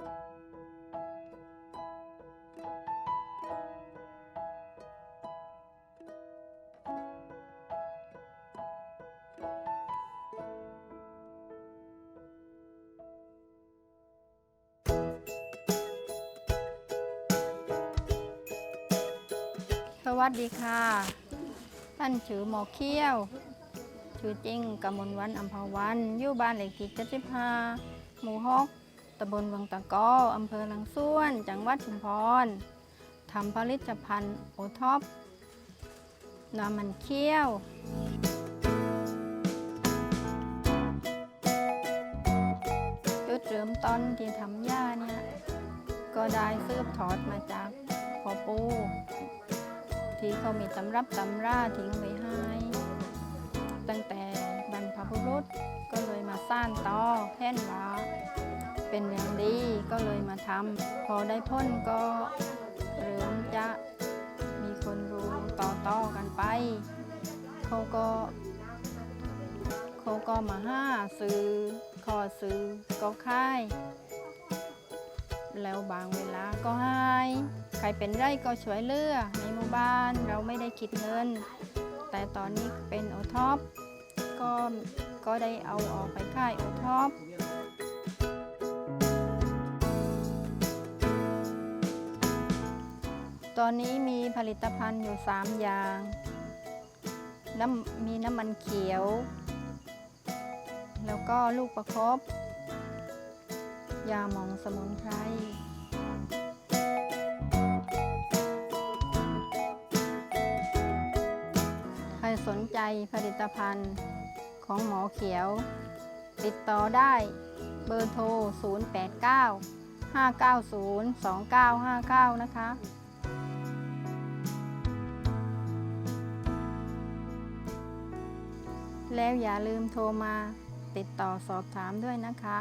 สวัสดีค่ะ ท่านชื่อหมอเขี้ยว ชื่อจริงกมลวันอัมพวัน อยู่บ้านเลขที่75หมู่ฮอก ตำบลวังตะกออำเภอลังส่วน จังหวัดชุมพรทำผลิตภัณฑ์โอท็อปน้ำมันเคี้ยว จุดเริ่มต้นที่ทำย่าเนี่ย ก็ได้ซืบทอดมาจากพ่อปู่ที่เขามีตำรับตำราทิ้งไว้ให้ตั้งแต่บรรพบุรุษก็เลยมาสร้างต่อแพ่นว่า เป็นอย่างดีก็เลยมาทำพอได้พ้นก็เริ่มจะมีคนรู้ต่อต่อๆกันไป เขาก็เขาก็มาห้าซื้อขอซื้อก็ค่าย แล้วบางเวลาก็ให้ใครเป็นไรก็ช่วยเหลือในหมู่บ้านเราไม่ได้คิดเงิน แต่ตอนนี้เป็นโอท็อปก็ก็ได้เอาออกไปค่ายโอท็อป ตอนนี้มีผลิตภัณฑ์อยู่ 3 อย่างน้ำมีน้ำมันเขียว แล้วก็ลูกประคบยาหมองสมุนไพรใครสนใจผลิตภัณฑ์ของหมอเขียว ติดต่อได้เบอร์โทร 089 590 2959 นะคะ แล้วอย่าลืมโทรมาติดต่อสอบถามด้วยนะคะ